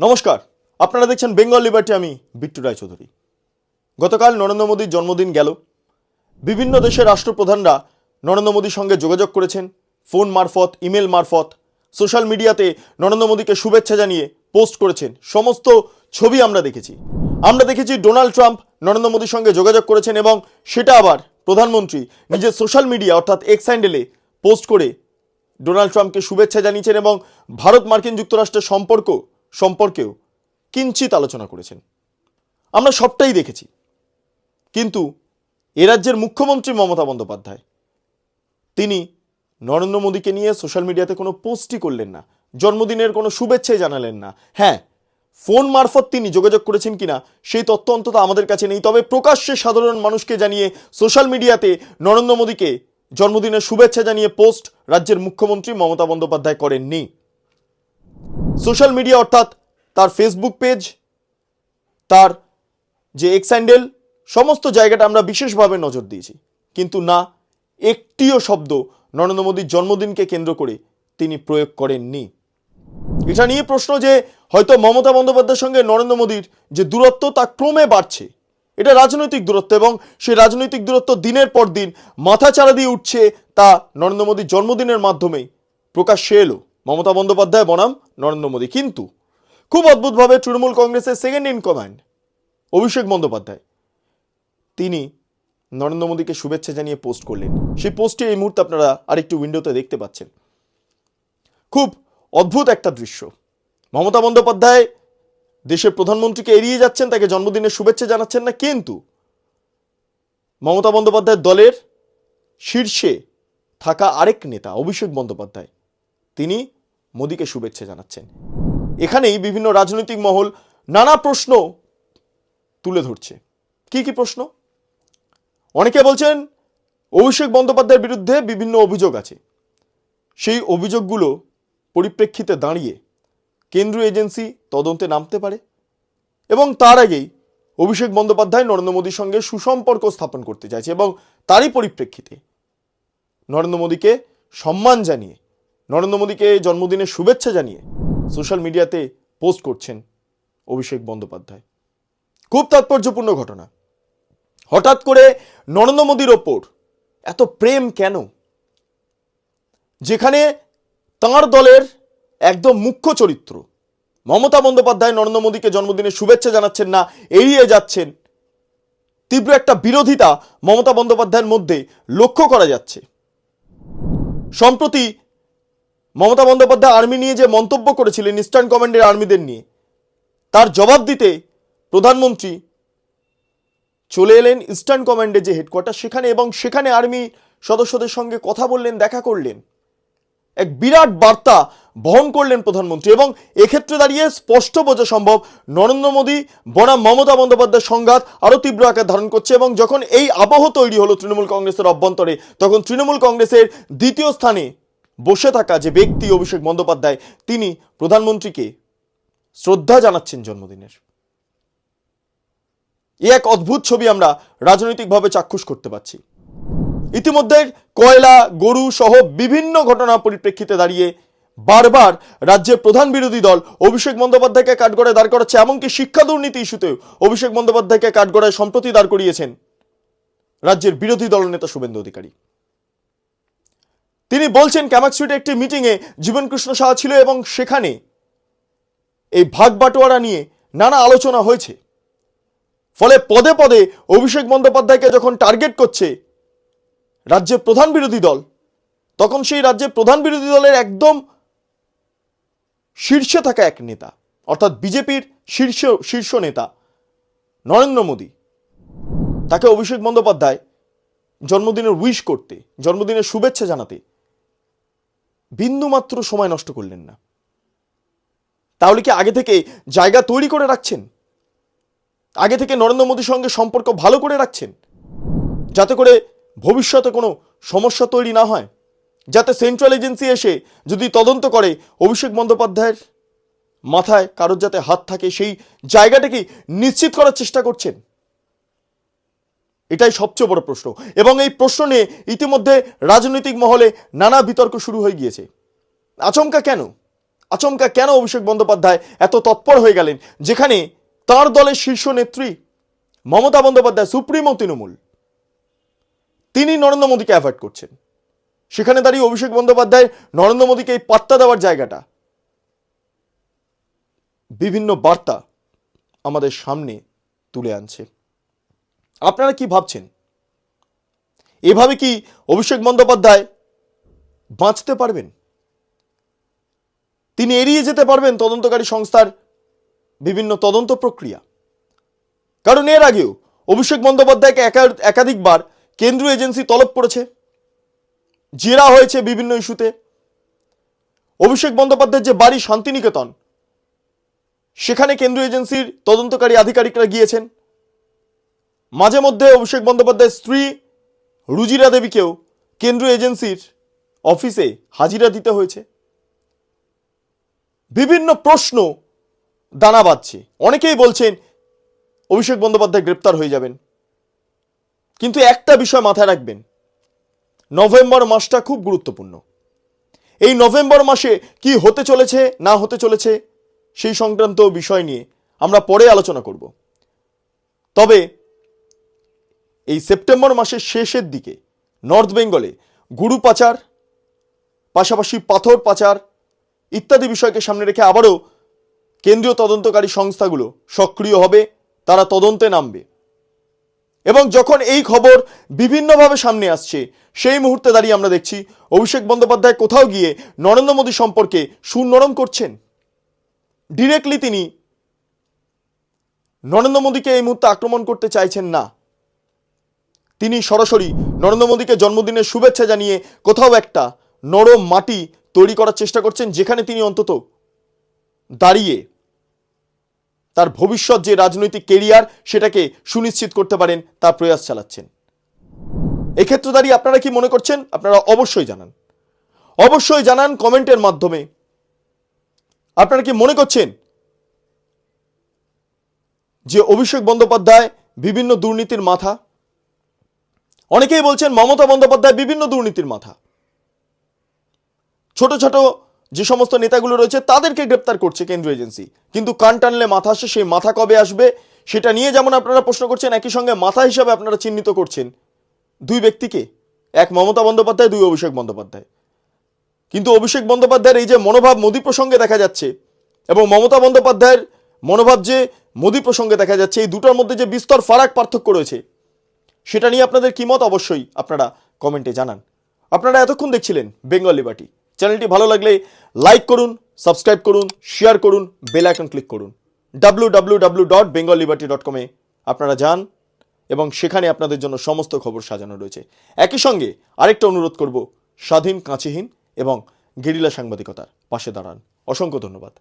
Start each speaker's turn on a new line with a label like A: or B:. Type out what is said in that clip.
A: নমস্কার। আপনারা দেখছেন বেঙ্গল লিবার্টি, আমি বিট্টু রায়চৌধুরী। গতকাল নরেন্দ্র মোদীর জন্মদিন গেল। বিভিন্ন দেশের রাষ্ট্রপ্রধানরা নরেন্দ্র মোদীর সঙ্গে যোগাযোগ করেছেন। ফোন মারফত, ইমেল মারফত, সোশ্যাল মিডিয়াতে নরেন্দ্র মোদীকে শুভেচ্ছা জানিয়ে পোস্ট করেছেন। সমস্ত ছবি আমরা দেখেছি। আমরা দেখেছি ডোনাল্ড ট্রাম্প নরেন্দ্র মোদীর সঙ্গে যোগাযোগ করেছেন এবং সেটা আবার প্রধানমন্ত্রী নিজের সোশ্যাল মিডিয়া অর্থাৎ এক্স হ্যান্ডেলে পোস্ট করে ডোনাল্ড ট্রাম্পকে শুভেচ্ছা জানিয়েছেন এবং ভারত মার্কিন যুক্তরাষ্ট্রের সম্পর্ক সম্পর্কেও কিঞ্চিত আলোচনা করেছেন। আমরা সবটাই দেখেছি। কিন্তু এ রাজ্যের মুখ্যমন্ত্রী মমতা বন্দ্যোপাধ্যায়, তিনি নরেন্দ্র মোদীকে নিয়ে সোশ্যাল মিডিয়াতে কোনো পোস্টই করলেন না, জন্মদিনের কোনো শুভেচ্ছাই জানালেন না। হ্যাঁ ফোন মারফত তিনি যোগাযোগ করেছেন কিনা, সেই তথ্য অন্তত আমাদের কাছে নেই। তবে প্রকাশ্যে সাধারণ মানুষকে জানিয়ে সোশ্যাল মিডিয়াতে নরেন্দ্র মোদীকে জন্মদিনের শুভেচ্ছা জানিয়ে পোস্ট রাজ্যের মুখ্যমন্ত্রী মমতা বন্দ্যোপাধ্যায় করেননি। সোশ্যাল মিডিয়া অর্থাৎ তার ফেসবুক পেজ তার যে এক্স হ্যান্ডেল সমস্ত জায়গাটা আমরা বিশেষভাবে নজর দিয়েছি। কিন্তু না, একটিও শব্দ নরেন্দ্র মোদীর জন্মদিনকে কেন্দ্র করে তিনি প্রয়োগ করেননি। এটা নিয়ে প্রশ্ন যে, হয়তো মমতা বন্দ্যোপাধ্যায়ের সঙ্গে নরেন্দ্র মোদীর যে দূরত্ব, তা ক্রমে বাড়ছে। এটা রাজনৈতিক দূরত্ব এবং সেই রাজনৈতিক দূরত্ব দিনের পর দিন মাথা চাড়া দিয়ে উঠছে তা নরেন্দ্র মোদীর জন্মদিনের মাধ্যমেই প্রকাশ্যে এলো। মমতা বন্দ্যোপাধ্যায়, বনাম নরেন্দ্র মোদী। কিন্তু খুব অদ্ভুতভাবে তৃণমূল কংগ্রেসের second in command Abhishek Bandyopadhyay. তিনি নরেন্দ্র মোদীকে শুভেচ্ছা জানিয়ে পোস্ট করলেন। সেই পোস্টে এই মুহূর্তে আপনারা আরেকটু উইন্ডোতে দেখতে পাচ্ছেন। খুব অদ্ভুত একটা দৃশ্য। মমতা বন্দ্যোপাধ্যায় দেশের প্রধানমন্ত্রীকে এড়িয়ে যাচ্ছেন, তাকে জন্মদিনের শুভেচ্ছা জানাচ্ছেন না, কিন্তু মমতা বন্দ্যোপাধ্যায়ের দলের শীর্ষে থাকা আরেক নেতা, অভিষেক বন্দ্যোপাধ্যায়। তিনি মোদীকে শুভেচ্ছা জানাচ্ছেন। এখানেই বিভিন্ন রাজনৈতিক মহল নানা প্রশ্ন তুলে ধরছে। কি কি প্রশ্ন? অনেকে বলছেন, অভিষেক বন্দ্যোপাধ্যায়ের বিরুদ্ধে বিভিন্ন অভিযোগ আছে। সেই অভিযোগগুলো পরিপ্রেক্ষিতে দাঁড়িয়ে কেন্দ্রীয় এজেন্সি তদন্তে নামতে পারে এবং তার আগেই অভিষেক বন্দ্যোপাধ্যায় নরেন্দ্র মোদীর সঙ্গে সুসম্পর্ক স্থাপন করতে চাইছে এবং তারই পরিপ্রেক্ষিতে নরেন্দ্র মোদীকে সম্মান জানিয়ে নরেন্দ্র মোদীকে জন্মদিনের শুভেচ্ছা জানিয়ে সোশ্যাল মিডিয়াতে পোস্ট করছেন অভিষেক বন্দ্যোপাধ্যায়। খুব তাৎপর্যপূর্ণ ঘটনা। হঠাৎ করে নরেন্দ্র মোদীর ওপর এত প্রেম কেন? যেখানে তাঁর দলের একদম মুখ্য চরিত্র মমতা বন্দ্যোপাধ্যায় নরেন্দ্র মোদীকে জন্মদিনের শুভেচ্ছা জানাচ্ছেন না, এড়িয়ে যাচ্ছেন, তীব্র একটা বিরোধিতা মমতা বন্দ্যোপাধ্যায়ের মধ্যে লক্ষ্য করা যাচ্ছে। সম্প্রতি মমতা বন্দ্যোপাধ্যায় আর্মি নিয়ে যে মন্তব্য করেছিলেন ইস্টার্ন কমান্ডের আর্মিদের নিয়ে, তার জবাব দিতে প্রধানমন্ত্রী চলে এলেন ইস্টার্ন কমান্ডের যে হেডকোয়ার্টার, সেখানে এবং সেখানে আর্মি সদস্যদের সঙ্গে কথা বললেন, দেখা করলেন। এক বিরাট বার্তা বহন করলেন প্রধানমন্ত্রী এবং এক্ষেত্রে দাঁড়িয়ে স্পষ্ট বোঝা সম্ভব, নরেন্দ্র মোদী, বনাম মমতা বন্দ্যোপাধ্যায়ের সংঘাত আরও তীব্র আকার ধারণ করছে এবং যখন এই আবহ তৈরি হলো তৃণমূল কংগ্রেসের অভ্যন্তরে, তখন তৃণমূল কংগ্রেসের দ্বিতীয় স্থানে বসে থাকা যে ব্যক্তি অভিষেক বন্দ্যোপাধ্যায়, তিনি প্রধানমন্ত্রীকে শ্রদ্ধা জানাচ্ছেন জন্মদিনের। এ এক অদ্ভুত ছবি আমরা রাজনৈতিকভাবে চাক্ষুষ করতে পারছি। ইতিমধ্যে কয়লা, গরু সহ বিভিন্ন ঘটনা পরিপ্রেক্ষিতে দাঁড়িয়ে বারবার রাজ্যের প্রধান বিরোধী দল অভিষেক বন্দ্যোপাধ্যায়কে কাঠগড়ায় দাঁড় করাচ্ছে। এমনকি শিক্ষা দুর্নীতি ইস্যুতেও অভিষেক বন্দ্যোপাধ্যায়কে কাঠগড়ায় সম্প্রতি দাঁড় করিয়েছেন রাজ্যের বিরোধী দলনেতা শুভেন্দু অধিকারী। তিনি বলছেন ক্যামাক স্ট্রিটে একটি মিটিংয়ে জীবনকৃষ্ণ সাহা ছিল এবং সেখানে এই ভাগ বাটোয়ারা নিয়ে নানা আলোচনা হয়েছে। ফলে পদে পদে অভিষেক বন্দ্যোপাধ্যায়কে যখন টার্গেট করছে রাজ্যের প্রধান বিরোধী দল, তখন সেই রাজ্যের প্রধান বিরোধী দলের একদম শীর্ষে থাকা এক নেতা, অর্থাৎ বিজেপির শীর্ষ শীর্ষ নেতা নরেন্দ্র মোদী। তাকে অভিষেক বন্দ্যোপাধ্যায় জন্মদিনের উইশ করতে, জন্মদিনের শুভেচ্ছা জানাতে বিন্দুমাত্র সময় নষ্ট করলেন না। তাহলে কি আগে থেকে জায়গা তৈরি করে রাখছেন? আগে থেকে নরেন্দ্র মোদীর সঙ্গে সম্পর্ক ভালো করে রাখছেন? যাতে করে ভবিষ্যতে কোনো সমস্যা তৈরি না হয়? যাতে সেন্ট্রাল এজেন্সি এসে যদি তদন্ত করে অভিষেক বন্দ্যোপাধ্যায়ের মাথায় কারোর যাতে হাত থাকে, সেই জায়গাটাকে নিশ্চিত করার চেষ্টা করছেন। এটাই সবচেয়ে বড় প্রশ্ন। এবং এই প্রশ্ন নিয়ে ইতিমধ্যে রাজনৈতিক মহলে নানা বিতর্ক শুরু হয়ে গিয়েছে। আচমকা কেন? আচমকা কেন অভিষেক বন্দ্যোপাধ্যায় এত তৎপর হয়ে গেলেন? যেখানে তার দলের শীর্ষ নেত্রী মমতা বন্দ্যোপাধ্যায়, সুপ্রিমো তৃণমূল, তিনি নরেন্দ্র মোদীকে অ্যাভয়েড করছেন। সেখানে দাঁড়িয়ে অভিষেক বন্দ্যোপাধ্যায় নরেন্দ্র মোদীকে এই পাত্তা দেওয়ার জায়গাটা। বিভিন্ন বার্তা আমাদের সামনে তুলে আনছে। আপনারা কি ভাবছেন? এভাবে কি অভিষেক বন্দ্যোপাধ্যায় বাঁচতে পারবেন? তিনি এড়িয়ে যেতে পারবেন তদন্তকারী সংস্থার বিভিন্ন তদন্ত প্রক্রিয়া। কারণ এর আগেও অভিষেক বন্দ্যোপাধ্যায়কে একা- একাধিকবার কেন্দ্রীয় এজেন্সি তলব করেছে। জেরা হয়েছে বিভিন্ন ইস্যুতে। অভিষেক বন্দ্যোপাধ্যায়ের যে বাড়ি শান্তিনিকেতন, সেখানে কেন্দ্রীয় এজেন্সির তদন্তকারী আধিকারিকরা গিয়েছেন। মাঝে মধ্যে অভিষেক বন্দ্যোপাধ্যায়ের স্ত্রী রুজিরা দেবীকেও কেন্দ্রীয় এজেন্সির অফিসে হাজিরা দিতে হয়েছে। বিভিন্ন প্রশ্ন দানা বাঁধছে। অনেকেই বলছেন, অভিষেক বন্দ্যোপাধ্যায় গ্রেপ্তার হয়ে যাবেন। কিন্তু একটা বিষয় মাথায় রাখবেন, নভেম্বর মাসটা খুব গুরুত্বপূর্ণ। এই নভেম্বর মাসে কি হতে চলেছে, না হতে চলেছে, সেই সংক্রান্ত বিষয় নিয়ে আমরা পরে আলোচনা করব। তবে এই সেপ্টেম্বর মাসের শেষের দিকে নর্থ বেঙ্গলে গুরু পাচার, পাশাপাশি পাথর পাচার ইত্যাদি বিষয়কে সামনে রেখে আবারও কেন্দ্রীয় তদন্তকারী সংস্থাগুলো সক্রিয় হবে, তারা তদন্তে নামবে। এবং যখন এই খবর বিভিন্নভাবে সামনে আসছে, সেই মুহূর্তে দাঁড়িয়ে আমরা দেখছি, অভিষেক বন্দ্যোপাধ্যায় কোথাও গিয়ে নরেন্দ্র মোদী সম্পর্কে সুনরম করছেন। ডিরেক্টলি তিনি নরেন্দ্র মোদীকে এই মুহূর্তে আক্রমণ করতে চাইছেন না। তিনি সরাসরি নরেন্দ্র মোদীকে জন্মদিনের শুভেচ্ছা জানিয়ে কোথাও একটা নরম মাটি তৈরি করার চেষ্টা করছেন, যেখানে তিনি অন্তত দাঁড়িয়ে তার ভবিষ্যৎ যে রাজনৈতিক কেরিয়ার সেটাকে সুনিশ্চিত করতে পারেন তার প্রয়াস চালাচ্ছেন। এক্ষেত্রে দাঁড়িয়ে আপনারা কি মনে করছেন? আপনারা অবশ্যই জানান। অবশ্যই জানান কমেন্টের মাধ্যমে। আপনারা কি মনে করছেন যে অভিষেক বন্দ্যোপাধ্যায় বিভিন্ন দুর্নীতির মাথা অনেকেই বলছেন মমতা বন্দ্যোপাধ্যায় বিভিন্ন দুর্নীতির মাথা। ছোট ছোট যে সমস্ত নেতাগুলো রয়েছে, তাদেরকে গ্রেপ্তার করছে কেন্দ্রীয় এজেন্সি। কিন্তু কান টানলে মাথা আসে, সেই মাথা কবে আসবে, সেটা নিয়ে যেমন আপনারা প্রশ্ন করছেন, একই সঙ্গে মাথা হিসাবে আপনারা চিহ্নিত করছেন দুই ব্যক্তিকে। এক মমতা বন্দ্যোপাধ্যায়, দুই অভিষেক বন্দ্যোপাধ্যায়। কিন্তু অভিষেক বন্দ্যোপাধ্যায়ের এই যে মনোভাব মোদী প্রসঙ্গে দেখা যাচ্ছে, এবং মমতা বন্দ্যোপাধ্যায়ের মনোভাব যে মোদী প্রসঙ্গে দেখা যাচ্ছে, এই দুটোর মধ্যে যে বিস্তর ফারাক পার্থক্য রয়েছে সেটা নিয়ে আপনাদের কি মত? অবশ্যই আপনারা কমেন্টে জানান। আপনারা এতক্ষণ দেখছিলেন বেঙ্গল লিবার্টি। চ্যানেলটি ভালো লাগলে লাইক করুন, সাবস্ক্রাইব করুন, শেয়ার করুন, বেল আইকন ক্লিক করুন। W W dot Bengal dot কমে আপনারা যান এবং সেখানে আপনাদের জন্য সমস্ত খবর সাজানো রয়েছে। একই সঙ্গে আরেকটা অনুরোধ করব, স্বাধীন কাঁচিহীন এবং গেরিলা সাংবাদিকতার পাশে দাঁড়ান। অসংখ্য ধন্যবাদ।